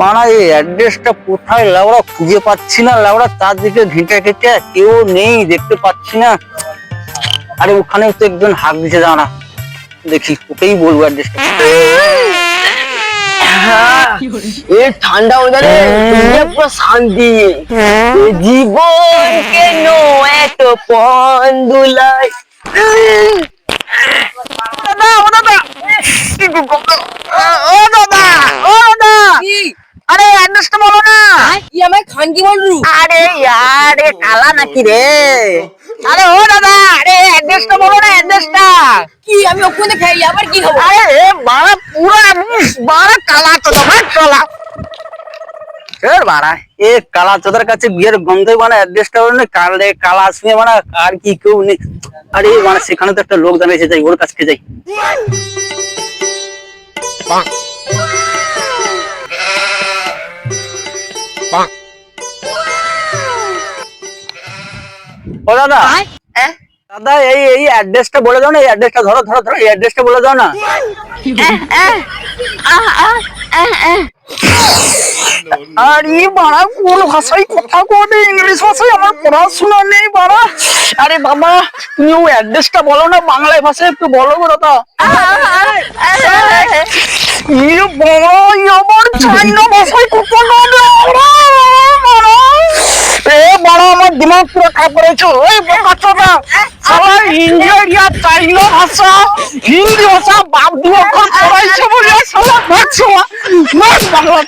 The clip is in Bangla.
মানা এই অ্যাড্রেসটা কোথায়? লাউড়া খুঁজে পাচ্ছি না। লাউড়া তার দিকে ঘেঁটে ঘেঁটে কেউ নেই দেখতে পাচ্ছি না। আরে ওখানে তো একজন হাঁক দিছে দাঁড়া। দেখি ওকেই বলব অ্যাড্রেসটা এ ঠান্ডা ওয়েদারে পুরো শান্তি। জীবন কেন এত দুলাই দাদা ও দাদা ও দাদা ও দাদা আরে অ্যাড্রেসটা বলো না কি আমায় খানকি বলরু আরে আরে কালা নাকি রে? আরে ও দাদা আরে অ্যাড্রেসটা বলো না অ্যাড্রেসটা। কি আমি ওখানে খাই আবার কি হব? আরে এ বাড়া পুরা বাড়া কালা চোদা ভাই কালা এর বাড়া এ কালা চোদার কাছে বিয়ের গন্ধই মানে অ্যাড্রেসটা বলো না কালে কালা শুনে মানে আর কি কেউ নেই। আরে মানে সেখানে তো একটা লোক দাঁড়িয়েছে যাই ওর কাছে যাই। ও দাদা দাদা এই এই অ্যাড্রেসটা বলে দাও না এই অ্যাড্রেসটা ধরো ধরো ধরো এই অ্যাড্রেসটা বলে দাও না আরে বাড়া কোন ভাষায় কথা বলে ইংলিশ ভাষায় আমার পড়াশোনা নেই বাড়া আরে বাবা তুমি অ্যাড্রেসটা বলো না বাংলায় ভাষায় একটু বলো গো দাদা ইয়ে বাবা ইয়ে আমার চাইনা ভাষায় কথা দিমাগ পুরো খারাপ করেছ? এই বাচ্চাটা সারা ইন্ডিয়া, চাইনা ভাষা, হিন্দি ভাষা বাপ দু অক্ষর পড়াইছে বলে সারা ভাবছ না, বাংলা